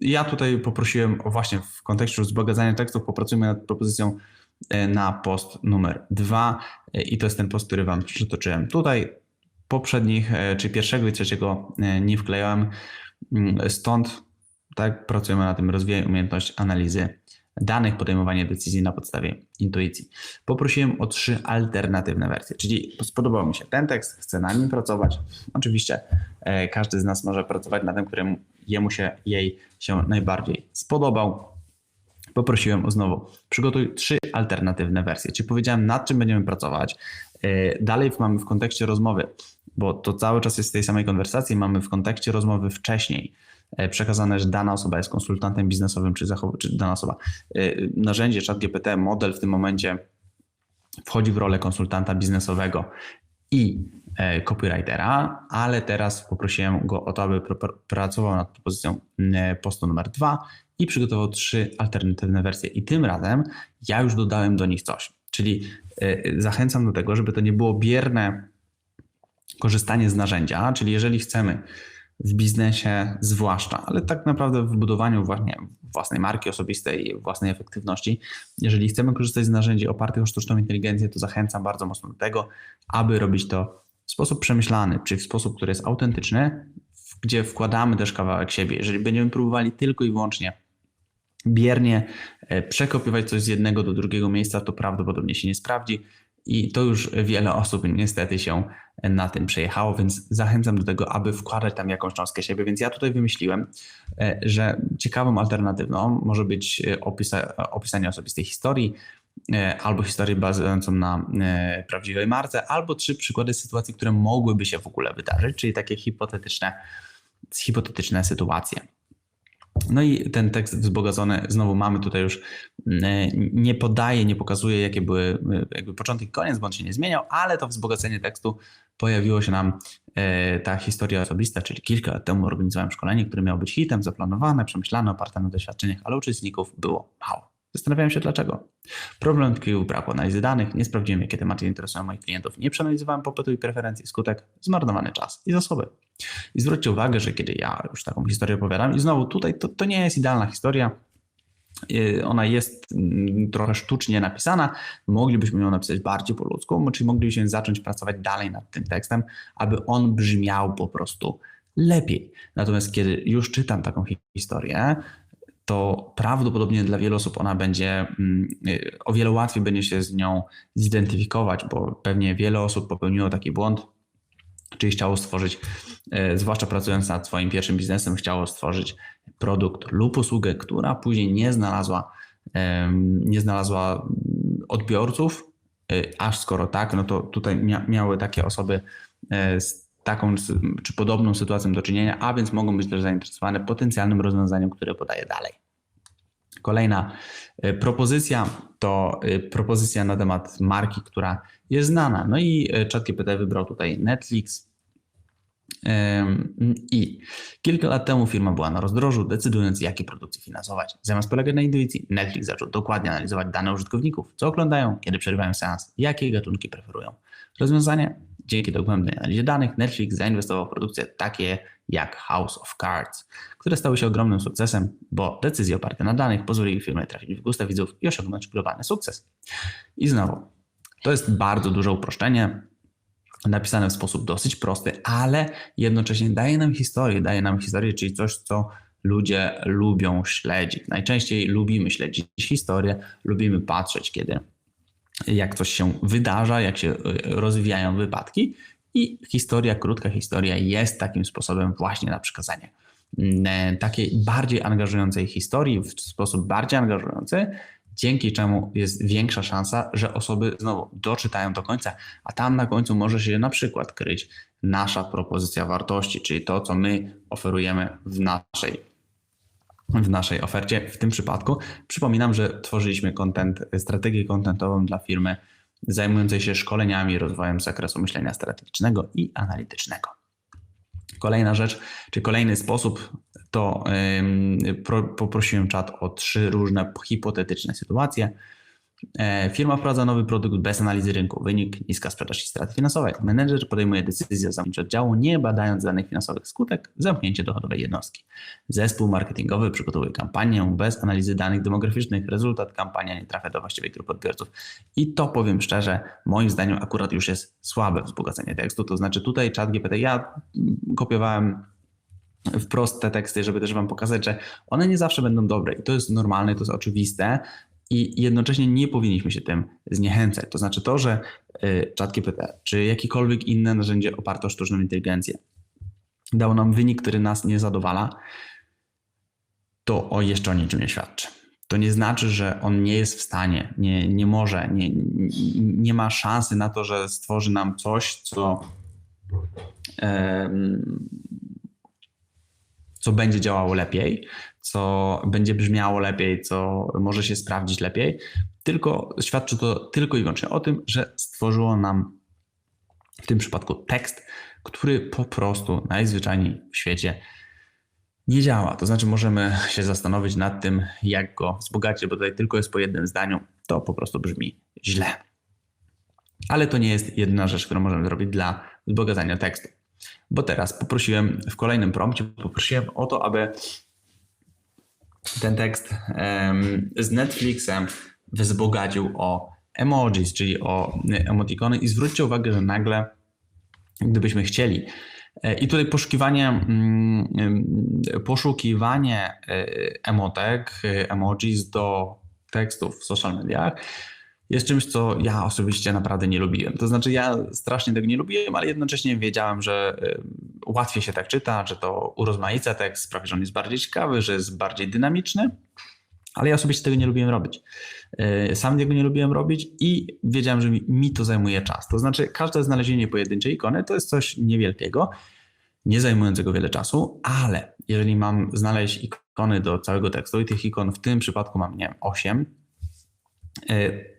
ja tutaj poprosiłem o właśnie w kontekście wzbogacania tekstów, popracujmy nad propozycją e, na post numer dwa e, i to jest ten post, który Wam przytoczyłem. Tutaj poprzednich, e, czy pierwszego i trzeciego nie wklejałem, mm, stąd tak pracujemy na tym, rozwijaj umiejętność analizy danych, podejmowanie decyzji na podstawie intuicji. Poprosiłem o trzy alternatywne wersje, czyli spodobał mi się ten tekst, chcę na nim pracować. Oczywiście każdy z nas może pracować na tym, którym jemu się, jej się najbardziej spodobał. Poprosiłem o znowu, przygotuj trzy alternatywne wersje. Czyli powiedziałem, nad czym będziemy pracować. E, dalej mamy w kontekście rozmowy, bo to cały czas jest w tej samej konwersacji, mamy w kontekście rozmowy wcześniej E, przekazane, że dana osoba jest konsultantem biznesowym, czy, czy dana osoba. E, narzędzie ChatGPT, model w tym momencie wchodzi w rolę konsultanta biznesowego i copywritera, ale teraz poprosiłem go o to, aby pracował nad propozycją postu numer dwa i przygotował trzy alternatywne wersje. I tym razem ja już dodałem do nich coś. Czyli zachęcam do tego, żeby to nie było bierne korzystanie z narzędzia, czyli jeżeli chcemy w biznesie zwłaszcza, ale tak naprawdę w budowaniu właśnie własnej marki osobistej, własnej efektywności. Jeżeli chcemy korzystać z narzędzi opartych o sztuczną inteligencję, to zachęcam bardzo mocno do tego, aby robić to w sposób przemyślany, czyli w sposób, który jest autentyczny, gdzie wkładamy też kawałek siebie. Jeżeli będziemy próbowali tylko i wyłącznie biernie e, przekopiować coś z jednego do drugiego miejsca, to prawdopodobnie się nie sprawdzi i to już wiele osób niestety się na tym przejechało, więc zachęcam do tego, aby wkładać tam jakąś cząstkę siebie. Więc ja tutaj wymyśliłem, e, że ciekawą alternatywną może być e, opisa, opisanie osobistej historii, albo historię bazującą na prawdziwej marce, albo trzy przykłady sytuacji, które mogłyby się w ogóle wydarzyć, czyli takie hipotetyczne, hipotetyczne sytuacje. No i ten tekst wzbogacony, znowu mamy tutaj już, mm, nie podaje, nie pokazuje, jakie były jakby początek i koniec, on się nie zmieniał, ale to wzbogacenie tekstu pojawiło się nam e, ta historia osobista, czyli kilka lat temu organizowałem szkolenie, które miało być hitem, zaplanowane, przemyślane, oparte na doświadczeniach, ale uczestników było mało. Zastanawiałem się dlaczego. Problem tkwił w braku analizy danych, nie sprawdziłem jakie tematy interesują moich klientów, nie przeanalizowałem popytu i preferencji, skutek zmarnowany czas i zasoby. I zwróćcie uwagę, że kiedy ja już taką historię opowiadam i znowu tutaj to, to nie jest idealna historia, y, ona jest mm, trochę sztucznie napisana, moglibyśmy ją napisać bardziej po ludzku, czyli moglibyśmy zacząć pracować dalej nad tym tekstem, aby on brzmiał po prostu lepiej. Natomiast kiedy już czytam taką historię, to prawdopodobnie dla wielu osób ona będzie, mm, y, o wiele łatwiej będzie się z nią zidentyfikować, bo pewnie wiele osób popełniło taki błąd, czyli chciało stworzyć, y, zwłaszcza pracując nad swoim pierwszym biznesem, chciało stworzyć produkt lub usługę, która później nie znalazła, nie znalazła odbiorców, y, aż skoro tak, no to tutaj miały takie osoby z taką czy podobną sytuacją do czynienia, a więc mogą być też zainteresowane potencjalnym rozwiązaniem, które podaje dalej. Kolejna e, propozycja to e, propozycja na temat marki, która jest znana. No i e, ChatGPT wybrał tutaj Netflix. I kilka lat temu firma była na rozdrożu, decydując, jakie produkcje finansować. Zamiast polegać na intuicji, Netflix zaczął dokładnie analizować dane użytkowników, co oglądają, kiedy przerywają seans, jakie gatunki preferują. Rozwiązanie Dzięki dogłębnej analizie danych Netflix zainwestował w produkcje takie jak House of Cards, które stały się ogromnym sukcesem, bo decyzje oparte na danych pozwoliły firmie trafić w gusta widzów i osiągnąć globalny sukces. I znowu, to jest bardzo duże uproszczenie, napisane w sposób dosyć prosty, ale jednocześnie daje nam historię, daje nam historię, czyli coś, co ludzie lubią śledzić. Najczęściej lubimy śledzić historię, lubimy patrzeć, kiedy jak coś się wydarza, jak się e, rozwijają wypadki. I historia, krótka historia jest takim sposobem właśnie na przekazanie mm, e, takiej bardziej angażującej historii w sposób bardziej angażujący, dzięki czemu jest większa szansa, że osoby znowu doczytają do końca, a tam na końcu może się na przykład kryć nasza propozycja wartości, czyli to, co my oferujemy w naszej w naszej ofercie. W tym przypadku przypominam, że tworzyliśmy content, strategię kontentową dla firmy zajmującej się szkoleniami rozwojem zakresu myślenia strategicznego i analitycznego. Kolejna rzecz, czy kolejny sposób, to pro, poprosiłem czat o trzy różne hipotetyczne sytuacje. E, Firma wprowadza nowy produkt bez analizy rynku. Wynik niska sprzedaż i straty finansowe. Menedżer podejmuje decyzję o zamknięciu oddziału, nie badając danych finansowych. Skutek zamknięcie dochodowej jednostki. Zespół marketingowy przygotowuje kampanię bez analizy danych demograficznych. Rezultat kampania nie trafia do właściwej grupy odbiorców. I to powiem szczerze, moim zdaniem akurat już jest słabe wzbogacenie tekstu. To znaczy tutaj chat GPT, ja kopiowałem wprost te teksty, żeby też Wam pokazać, że one nie zawsze będą dobre i to jest normalne, to jest oczywiste i jednocześnie nie powinniśmy się tym zniechęcać. To znaczy to, że y, ChatGPT czy jakiekolwiek inne narzędzie oparte o sztuczną inteligencję dało nam wynik, który nas nie zadowala, to o jeszcze o niczym nie świadczy. To nie znaczy, że on nie jest w stanie, nie, nie może, nie, nie, ma szansy na to, że stworzy nam coś, co, co będzie działało lepiej, co będzie brzmiało lepiej, co może się sprawdzić lepiej, tylko świadczy to tylko i wyłącznie o tym, że stworzyło nam w tym przypadku tekst, który po prostu najzwyczajniej w świecie nie działa. To znaczy, możemy się zastanowić nad tym, jak go wzbogacić, bo tutaj tylko jest po jednym zdaniu. To po prostu brzmi źle. Ale to nie jest jedyna rzecz, którą możemy zrobić dla wzbogacania tekstu. Bo teraz poprosiłem w kolejnym prompcie, poprosiłem o to, aby ten tekst z Netflixem wzbogacił o emojis, czyli o emotikony. I zwróćcie uwagę, że nagle gdybyśmy chcieli e, i tutaj poszukiwanie, mm, poszukiwanie e, emotek, e, emojis do tekstów w social mediach jest czymś, co ja osobiście naprawdę nie lubiłem. To znaczy, ja strasznie tego nie lubiłem, ale jednocześnie wiedziałem, że e, łatwiej się tak czyta, że to urozmaica tekst, sprawia, że on jest bardziej ciekawy, że jest bardziej dynamiczny, ale ja osobiście tego nie lubiłem robić. E, Sam tego nie lubiłem robić i wiedziałem, że mi to zajmuje czas. To znaczy, każde znalezienie pojedynczej ikony to jest coś niewielkiego, nie zajmującego wiele czasu, ale jeżeli mam znaleźć ikony do całego tekstu i tych ikon w tym przypadku mam, nie wiem, 8,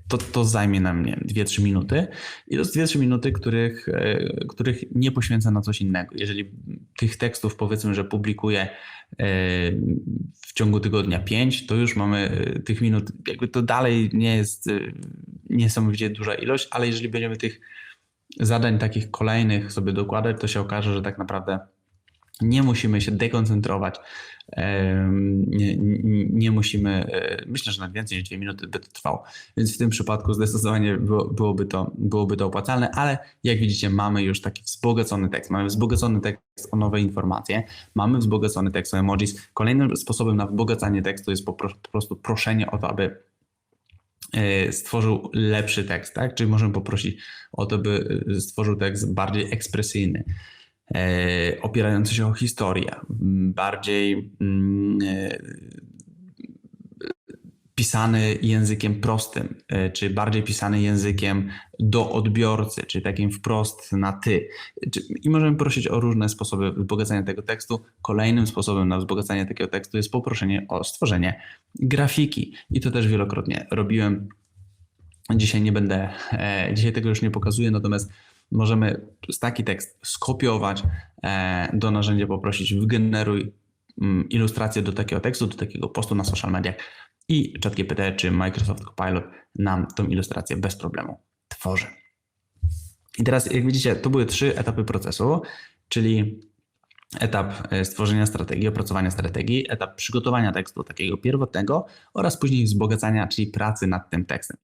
to, to zajmie na mnie 2-3 minuty i to jest 2-3 minuty, których, e, których nie poświęcę na coś innego. Jeżeli tych tekstów powiedzmy, że publikuję e, w ciągu tygodnia 5, to już mamy e, tych minut, jakby to dalej nie jest niesamowicie duża ilość, ale jeżeli będziemy tych zadań takich kolejnych sobie dokładać, to się okaże, że tak naprawdę nie musimy się dekoncentrować, nie, nie, musimy, e, myślę, że na więcej niż dwie minuty by to trwało, więc w tym przypadku zdecydowanie było, byłoby, to, byłoby to opłacalne, ale jak widzicie mamy już taki wzbogacony tekst, mamy wzbogacony tekst o nowe informacje, mamy wzbogacony tekst o emojis. Kolejnym sposobem na wzbogacanie tekstu jest po, pro, po prostu proszenie o to, aby e, stworzył lepszy tekst, tak? Czyli możemy poprosić o to, by e, stworzył tekst bardziej ekspresyjny, opierający się o historię, bardziej mm, e, pisany językiem prostym, e, czy bardziej pisany językiem do odbiorcy, czy takim wprost na ty. I możemy prosić o różne sposoby wzbogacania tego tekstu. Kolejnym sposobem na wzbogacanie takiego tekstu jest poproszenie o stworzenie grafiki. I to też wielokrotnie robiłem. Dzisiaj nie będę, e, dzisiaj tego już nie pokazuję, natomiast możemy taki tekst skopiować e, do narzędzia, poprosić wygeneruj mm, ilustrację do takiego tekstu, do takiego postu na social mediach i ChatGPT czy Microsoft Copilot nam tą ilustrację bez problemu tworzy. I teraz, jak widzicie, to były trzy etapy procesu, czyli etap e, stworzenia strategii, opracowania strategii, etap przygotowania tekstu takiego pierwotnego oraz później wzbogacania, czyli pracy nad tym tekstem.